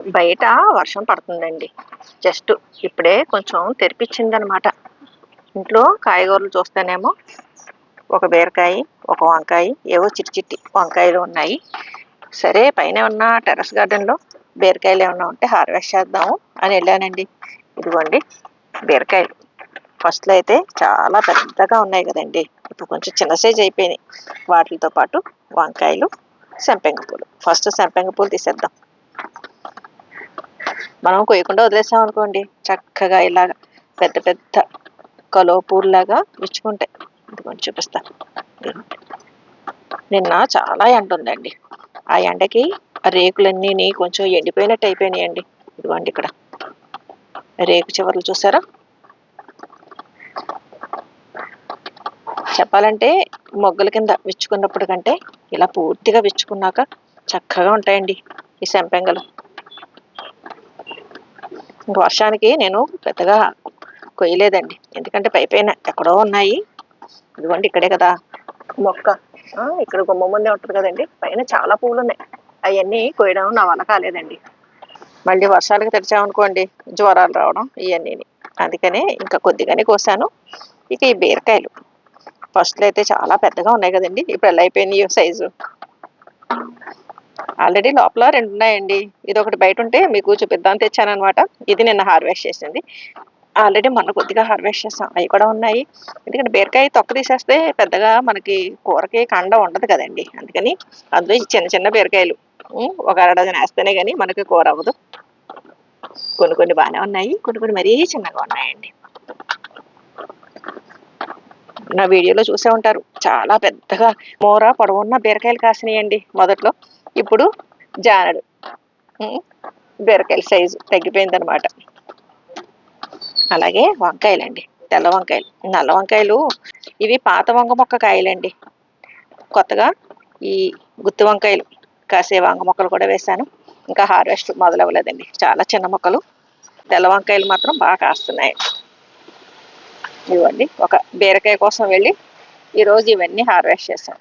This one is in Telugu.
బయట వర్షం పడుతుందండి. జస్ట్ ఇప్పుడే కొంచెం తెరిపించింది అనమాట ఇంట్లో కాయగూరలు చూస్తేనేమో ఒక బీరకాయ ఒక వంకాయ ఏవో చిట్టి చిట్టి వంకాయలు ఉన్నాయి. సరే పైన ఉన్న టెర్రస్ గార్డెన్లో బీరకాయలు ఏమన్నా ఉంటే హార్వెస్ట్ చేద్దాము అని వెళ్ళానండి. ఇదిగోండి బీరకాయలు ఫస్ట్లో అయితే చాలా పెద్దగా ఉన్నాయి కదండి. ఇప్పుడు కొంచెం చిన్న సైజ్ అయిపోయినాయి. వాటితో పాటు వంకాయలు సంపెంగ పూలు. ఫస్ట్ సంపెంగ పూలు తీసేద్దాం. మనం కొయ్యకుండా వదిలేసాం అనుకోండి. చక్కగా ఇలాగ పెద్ద పెద్ద కలోపూర్లాగా విచ్చుకుంటాయి. ఇది కొంచెం చూపిస్తా. నిన్న చాలా ఎండ ఉందండి. ఆ ఎండకి ఆ రేకులన్నీ కొంచెం ఎండిపోయినట్టు అయిపోయినాయండి. ఇదిగోండి ఇక్కడ. రేకు చివర్లు చూసారా? చెప్పాలంటే మొగ్గల కింద విచ్చుకున్నప్పుడు కంటే ఇలా పూర్తిగా విచ్చుకున్నాక చక్కగా ఉంటాయండి ఈ సంపెంగలు. వర్షానికి నేను పెద్దగా కొయ్యలేదండి. ఎందుకంటే పై పైన ఎక్కడో ఉన్నాయి. ఇదిగోండి ఇక్కడే కదా. మొక్క. ఇక్కడ గుమ్మ ముందే ఉంటుంది కదండి. పైన చాలా పూలు ఉన్నాయి అవన్నీ కొయ్యడం నా వల్ల కాలేదండి. మళ్ళీ వర్షాలకు తెరిచామనుకోండి జ్వరాలు రావడం ఇవన్నీ అందుకనే ఇంకా కొద్దిగానే కోసాను. ఇక ఈ బీరకాయలు. ఫస్ట్లో అయితే చాలా పెద్దగా ఉన్నాయి కదండి. ఇప్పుడు ఎలా అయిపోయినాయి సైజు. ఆల్రెడీ లోపల రెండు ఉన్నాయండి. ఇది ఒకటి బయట ఉంటే మీకు చూపిద్దాం తెచ్చాను అనమాట ఇది నిన్న హార్వెస్ట్ చేసింది. ఆల్రెడీ మొన్న కొద్దిగా హార్వెస్ట్ చేస్తాం అవి కూడా ఉన్నాయి. ఎందుకంటే బీరకాయ తొక్క తీసేస్తే పెద్దగా మనకి కూరకి కండ ఉండదు కదండి. అందుకని అందులో చిన్న చిన్న బీరకాయలు ఒక అరడజన వేస్తేనే కానీ మనకి కూర అవ్వదు. కొన్ని కొన్ని బాగానే ఉన్నాయి. కొన్ని కొన్ని మరీ చిన్నగా ఉన్నాయండి. నా వీడియోలో చూసే ఉంటారు. చాలా పెద్దగా మోర పొడవున్న బీరకాయలు కాసినాయండి మొదట్లో. ఇప్పుడు జానడు. బీరకాయల సైజు తగ్గిపోయిందనమాట అలాగే వంకాయలండి తెల్ల వంకాయలు నల్ల వంకాయలు ఇవి పాత వంగ మొక్క కాయలండి. కొత్తగా ఈ గుత్తి వంకాయలు కాసే వంగ మొక్కలు కూడా వేశాను. ఇంకా హార్వెస్ట్ మొదలవ్వలేదండి చాలా చిన్న మొక్కలు. తెల్ల వంకాయలు మాత్రం బాగా కాస్తున్నాయి. ఇవ్వండి ఒక బీరకాయ కోసం వెళ్ళి ఈరోజు ఇవన్నీ హార్వెస్ట్ చేశాను.